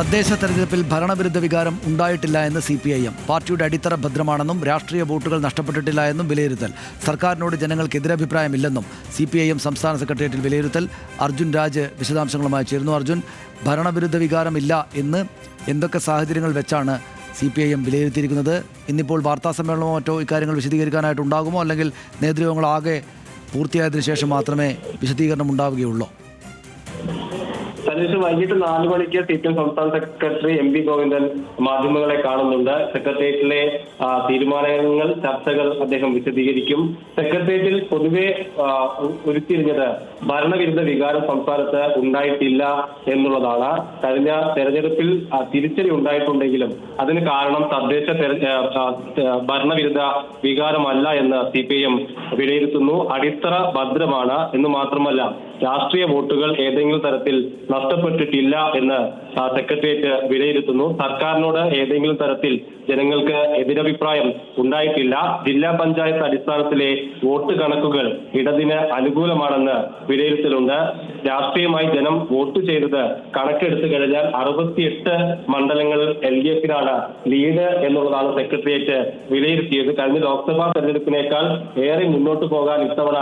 തദ്ദേശ തെരഞ്ഞെടുപ്പിൽ ഭരണവിരുദ്ധ വികാരം ഉണ്ടായിട്ടില്ല എന്ന് സി പി ഐ എം. പാർട്ടിയുടെ അടിത്തറ ഭദ്രമാണെന്നും രാഷ്ട്രീയ വോട്ടുകൾ നഷ്ടപ്പെട്ടിട്ടില്ല എന്നും വിലയിരുത്തൽ. സർക്കാരിനോട് ജനങ്ങൾക്ക് എതിരഭിപ്രായമില്ലെന്നും സി പി ഐ എം സംസ്ഥാന സെക്രട്ടേറിയറ്റിൽ വിലയിരുത്തൽ. അർജുൻ രാജ് വിശദാംശങ്ങളുമായി ചേരുന്നു. അർജുൻ ഭരണവിരുദ്ധ വികാരമില്ല എന്ന് എന്തൊക്കെ സാഹചര്യങ്ങൾ വെച്ചാണ് സി പി ഐ എം വിലയിരുത്തിയിരിക്കുന്നത്? ഇന്നിപ്പോൾ വാർത്താ സമ്മേളനമോ മറ്റോ ഇക്കാര്യങ്ങൾ വിശദീകരിക്കാനായിട്ട് ഉണ്ടാകുമോ? അല്ലെങ്കിൽ നേതൃയോഗങ്ങളാകെ പൂർത്തിയായതിനു ശേഷം മാത്രമേ വിശദീകരണം ഉണ്ടാവുകയുള്ളൂ? സതീഷ് വൈകിട്ട് നാല് മണിക്ക് സി പി എം സംസ്ഥാന സെക്രട്ടറി എം പി ഗോവിന്ദൻ മാധ്യമങ്ങളെ കാണുന്നുണ്ട്. സെക്രട്ടേറിയറ്റിലെ തീരുമാനങ്ങൾ ചർച്ചകൾ അദ്ദേഹം വിശദീകരിക്കും. സെക്രട്ടേറിയറ്റിൽ പൊതുവെ ഉരുത്തിരിഞ്ഞത് ഭരണവിരുദ്ധ വികാരം സംസ്ഥാനത്ത് ഉണ്ടായിട്ടില്ല എന്നുള്ളതാണ്. കഴിഞ്ഞ തെരഞ്ഞെടുപ്പിൽ തിരിച്ചടി ഉണ്ടായിട്ടുണ്ടെങ്കിലും അതിന് കാരണം തദ്ദേശ ഭരണവിരുദ്ധ വികാരമല്ല എന്ന് സി പി എം വിലയിരുത്തുന്നു. അടിത്തറ ഭദ്രമാണ്. എന്ന് മാത്രമല്ല രാഷ്ട്രീയ വോട്ടുകൾ ഏതെങ്കിലും തരത്തിൽ നഷ്ടപ്പെട്ടിട്ടില്ല എന്ന് സെക്രട്ടേറിയറ്റ് വിലയിരുത്തുന്നു. സർക്കാരിനോട് ഏതെങ്കിലും തരത്തിൽ ജനങ്ങൾക്ക് എതിരഭിപ്രായം ഉണ്ടായിട്ടില്ല. ജില്ലാ പഞ്ചായത്ത് അടിസ്ഥാനത്തിലെ വോട്ട് കണക്കുകൾ ഇടതിന് അനുകൂലമാണെന്ന് വിലയിരുത്തലുണ്ട്. രാഷ്ട്രീയമായി ജനം വോട്ട് ചെയ്തത് കണക്കെടുത്തു കഴിഞ്ഞാൽ അറുപത്തിയെട്ട് മണ്ഡലങ്ങൾ എൽ ഡി എഫിനാണ് ലീഡ് എന്നുള്ളതാണ് സെക്രട്ടേറിയറ്റ് വിലയിരുത്തിയത്. കഴിഞ്ഞ ലോക്സഭാ തെരഞ്ഞെടുപ്പിനേക്കാൾ ഏറെ മുന്നോട്ട് പോകാൻ ഇത്തവണ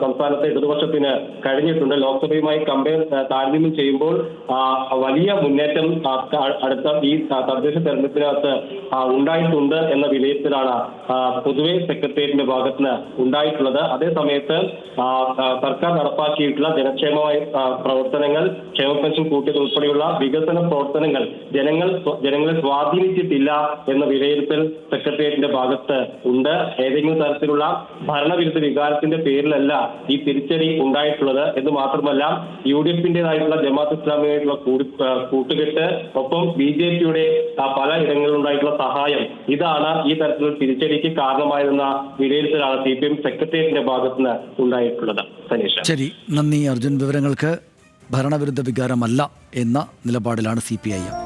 സംസ്ഥാനത്തെ ഇടതുപക്ഷത്തിന് കഴിഞ്ഞിട്ടുണ്ട്. ലോക്സഭയുമായി കമ്പയർ താരതമ്യം ചെയ്യുമ്പോൾ വലിയ മുന്നേറ്റം അടുത്ത ഈ തദ്ദേശ തെരഞ്ഞെടുപ്പിനകത്ത് ഉണ്ടായിട്ടുണ്ട് എന്ന വിലയിരുത്തലാണ് പൊതുവെ സെക്രട്ടേറിയറ്റിന്റെ ഭാഗത്തിന് ഉണ്ടായിട്ടുള്ളത്. അതേ സമയത്ത് ആ, ആ, സർക്കാർ നടപ്പാക്കിയിട്ടുള്ള ജനക്ഷേമമായ പ്രവർത്തനങ്ങൾ ക്ഷേമ പെൻഷൻ കൂട്ടിയത് ഉൾപ്പെടെയുള്ള വികസന പ്രവർത്തനങ്ങൾ ജനങ്ങൾ ജനങ്ങളെ സ്വാധീനിച്ചിട്ടില്ല എന്ന വിലയിരുത്തൽ സെക്രട്ടേറിയറ്റിന്റെ ഭാഗത്ത് ഉണ്ട്. ഏതെങ്കിലും തരത്തിലുള്ള ഭരണവിരുദ്ധ വികാരത്തിന്റെ പേരിലല്ല ഈ തിരിച്ചടി ഉണ്ടായിട്ടുള്ളത്. എന്ന് മാത്രമല്ല യു ഡി എഫിന്റേതായിട്ടുള്ള ജമാഅത്ത് ഇസ്ലാമിയായിട്ടുള്ള കൂടി കൂട്ടുകെട്ട് ഒപ്പം ബി ജെ പിയുടെ പല ഇടങ്ങളിലുണ്ടായിട്ടുള്ള സഹായം. ഇതാണ് ഈ തരത്തിലുള്ള തിരിച്ചടിക്ക് കാരണമായതെന്ന വിലയിരുത്തലാണ് സി പി എം സെക്രട്ടേറിയറ്റിന്റെ ഭാഗത്തുനിന്ന് ഉണ്ടായിട്ടുള്ളത്. ശരി നന്ദി അർജുൻ വിവരങ്ങൾക്ക് ഭരണവിരുദ്ധ വികാരമല്ല എന്ന നിലപാടിലാണ് സി പി ഐ എം.